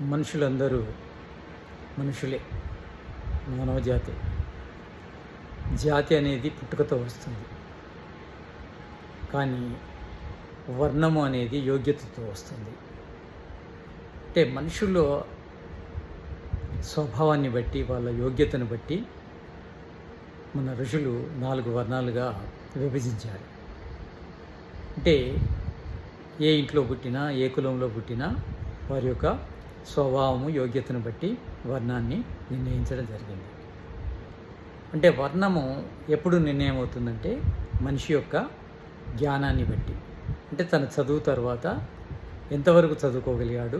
మనుషులందరూ మనుషులే మానవ జాతి. జాతి అనేది పుట్టుకతో వస్తుంది. కానీ వర్ణము అనేది యోగ్యతతో వస్తుంది. అంటే మనుషుల్లో స్వభావాన్ని బట్టి వాళ్ళ యోగ్యతను బట్టి మన ఋషులు నాలుగు వర్ణాలుగా విభజించారు. అంటే ఏ ఇంట్లో పుట్టినా ఏ కులంలో పుట్టినా వారి యొక్క స్వభావము యోగ్యతను బట్టి వర్ణాన్ని నిర్ణయించడం జరిగింది. అంటే వర్ణము ఎప్పుడు నిర్ణయం అవుతుందంటే మనిషి యొక్క జ్ఞానాన్ని బట్టి. అంటే తన చదువు తర్వాత ఎంతవరకు చదువుకోగలిగాడు?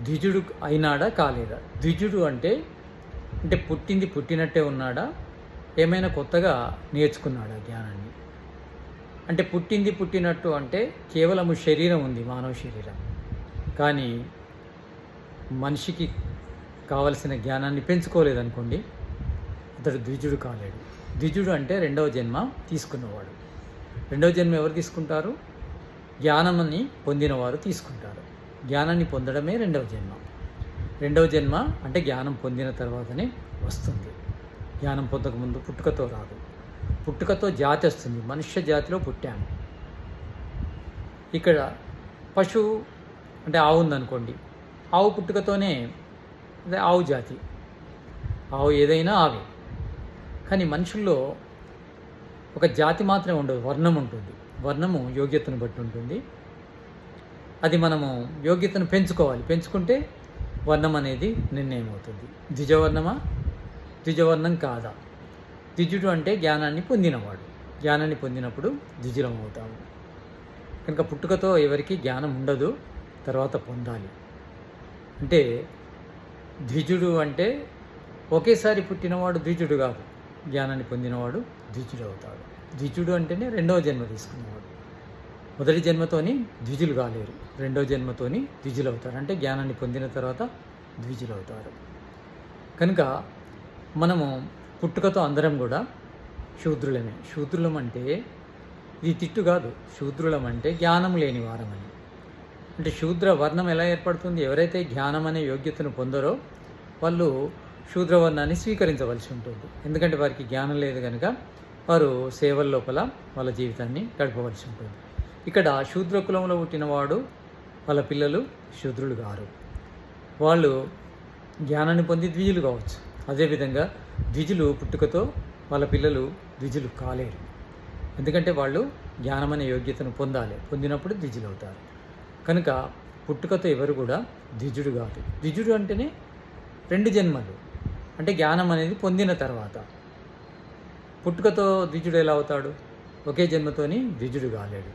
ద్విజుడు అయినాడా కాలేదా? ద్విజుడు అంటే అంటే పుట్టింది పుట్టినట్టే ఉన్నాడా? ఏమైనా కొత్తగా నేర్చుకున్నాడా జ్ఞానాన్ని? అంటే పుట్టింది పుట్టినట్టు అంటే కేవలము శరీరం ఉంది మానవ శరీరం. కానీ మనిషికి కావలసిన జ్ఞానాన్ని పెంచుకోలేదనుకోండి అతడు ద్విజుడు కాలేడు. ద్విజుడు అంటే రెండవ జన్మ తీసుకున్నవాడు. రెండవ జన్మ ఎవరు తీసుకుంటారు? జ్ఞానమని పొందినవారు తీసుకుంటారు. జ్ఞానాన్ని పొందడమే రెండవ జన్మ. రెండవ జన్మ అంటే జ్ఞానం పొందిన తర్వాతనే వస్తుంది. జ్ఞానం పొందకముందు పుట్టుకతో రాదు. పుట్టుకతో జాతి వస్తుంది. మనుష్య జాతిలో పుట్టాము. ఇక్కడ పశువు అంటే ఆవు ఉందనుకోండి ఆవు పుట్టుకతోనే అదే ఆవు జాతి. ఆవు ఏదైనా ఆవే. కానీ మనుషుల్లో ఒక జాతి మాత్రమే ఉండదు వర్ణం ఉంటుంది. వర్ణము యోగ్యతను బట్టి ఉంటుంది. అది మనము యోగ్యతను పెంచుకోవాలి. పెంచుకుంటే వర్ణం అనేది నిర్ణయం అవుతుంది. ద్విజవర్ణమా? ద్విజవర్ణం కాదా? ద్విజుడు అంటే జ్ఞానాన్ని పొందినవాడు. జ్ఞానాన్ని పొందినప్పుడు ద్విజులం అవుతాము. కనుక పుట్టుకతో ఎవరికి జ్ఞానం ఉండదు తర్వాత పొందాలి. అంటే ద్విజుడు అంటే ఒకేసారి పుట్టినవాడు ద్విజుడు కాదు. జ్ఞానాన్ని పొందినవాడు ద్విజుడు అవుతాడు. ద్విజుడు అంటేనే రెండవ జన్మ తీసుకున్నవాడు. మొదటి జన్మతోని ద్విజులు కాలేరు. రెండవ జన్మతోని ద్విజులు అవుతారు. అంటే జ్ఞానాన్ని పొందిన తర్వాత ద్విజులు అవుతారు. కనుక మనము పుట్టుకతో అందరం కూడా శూద్రులమే. శూద్రులం అంటే ఇది తిట్టు కాదు. శూద్రులం అంటే జ్ఞానం లేని వారమని. అంటే శూద్ర వర్ణం ఎలా ఏర్పడుతుంది? ఎవరైతే జ్ఞానం అనే యోగ్యతను పొందరో వాళ్ళు శూద్రవర్ణాన్ని స్వీకరించవలసి ఉంటుంది. ఎందుకంటే వారికి జ్ఞానం లేదు కనుక వారు సేవల లోపల వాళ్ళ జీవితాన్ని గడపవలసి ఉంటుంది. ఇక్కడ శూద్ర కులంలో పుట్టినవాడు వాళ్ళ పిల్లలు శూద్రులు కారు. వాళ్ళు జ్ఞానాన్ని పొంది ద్విజులు కావచ్చు. అదేవిధంగా ద్విజులు పుట్టుకతో వాళ్ళ పిల్లలు ద్విజులు కాలేరు. ఎందుకంటే వాళ్ళు జ్ఞానం అనే యోగ్యతను పొందాలి. పొందినప్పుడు ద్విజులు అవుతారు కనుక పుట్టుకతో ఎవరు కూడా ద్విజుడు కాదు. ద్విజుడు అంటేనే రెండు జన్మలు. అంటే జ్ఞానం అనేది పొందిన తర్వాత. పుట్టుకతో ద్విజుడు ఎలా అవుతాడు? ఒకే జన్మతోని ద్విజుడు కాలేడు.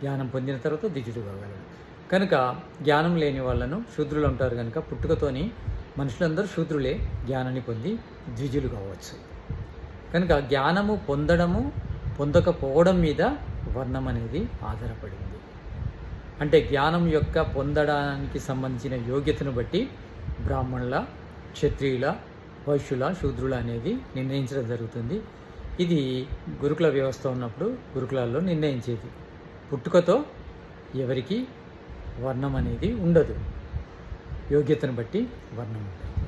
జ్ఞానం పొందిన తర్వాత ద్విజుడు కాగలడు. కనుక జ్ఞానం లేని వాళ్ళను శూద్రులు అంటారు కనుక పుట్టుకతోని మనుషులందరూ శూద్రులే. జ్ఞానాన్ని పొంది ద్విజులు కావచ్చు. కనుక జ్ఞానము పొందడము పొందకపోవడం మీద వర్ణం అనేది ఆధారపడింది. అంటే జ్ఞానం యొక్క పొందడానికి సంబంధించిన యోగ్యతను బట్టి బ్రాహ్మణుల క్షత్రియుల వైశ్యుల శూద్రుల అనేది నిర్ణయించడం జరుగుతుంది. ఇది గురుకుల వ్యవస్థ ఉన్నప్పుడు గురుకులాల్లో నిర్ణయించేది. పుట్టుకతో ఎవరికి వర్ణం అనేది ఉండదు. యోగ్యతను బట్టి వర్ణం ఉంటుంది.